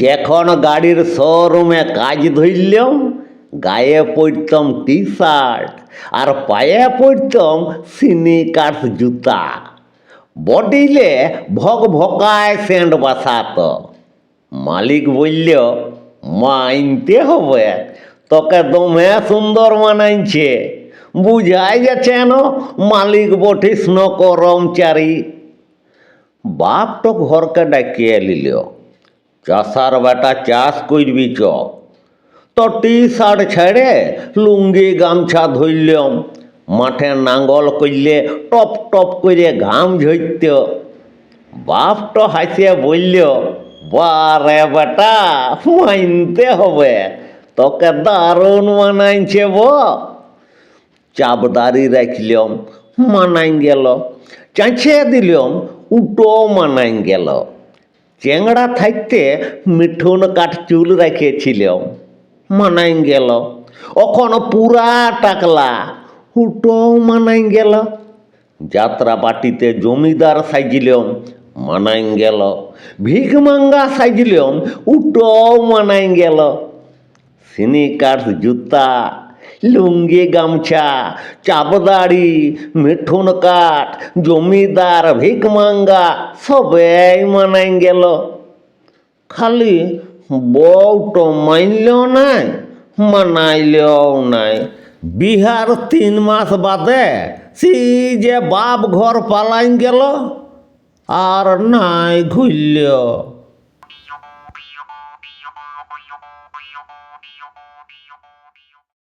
যখন গাড়ির শোরুমে কাজ ধরলাম, গায়ে পরতাম টি শার্ট আর পায়ে পরতাম সিনিকার্স জুতা। বডিলে ভক ভকায় সেন্ট বাসাত। মালিক বলল মাইনতে হবে। তোকে দমে সুন্দর মানাইছে বুঝাই যাচ্ছে না মালিক বটিস করমচারী বাপ তো ঘরকে ডাকিয়ে লিল চাষার বেটা, চাষ করবি চ। তো টি শার্ট ছেড়ে লুঙ্গি, গামছা ধরলাম মাঠে নাঙ্গল করলে টপ টপ করে ঘাম ঝরত। বাপ তো হাসিয়ে বলল বারে বেটা মানতে হবে। তোকে দারুণ মানাইছে ব চাপদারি রাখলাম মানাই গেল। চাঁচিয়ে দিলাম উটো মানাই গেল। চেংড়া থাকতে মিঠুন কাঠ চুল রেখেছিলাম মানাই গেল। এখন পুরা টাকলা, উটো মানাই গেল। যাত্রা পার্টিতে জমিদার সাইজিলাম মানাই গেল। ভিক মাঙ্গা সাইজিলাম উটো মানাই গেল। সিনিকার জুতা लुंगी गामछा चापदाड़ी मिठुन काठ, जमीदार भिकमांगा सब मना गल। खाली बौट मानल नाई, मानाइल नाई। बिहार तीन मास बादे सी बाप घर पालाई गल, आर नाई घुल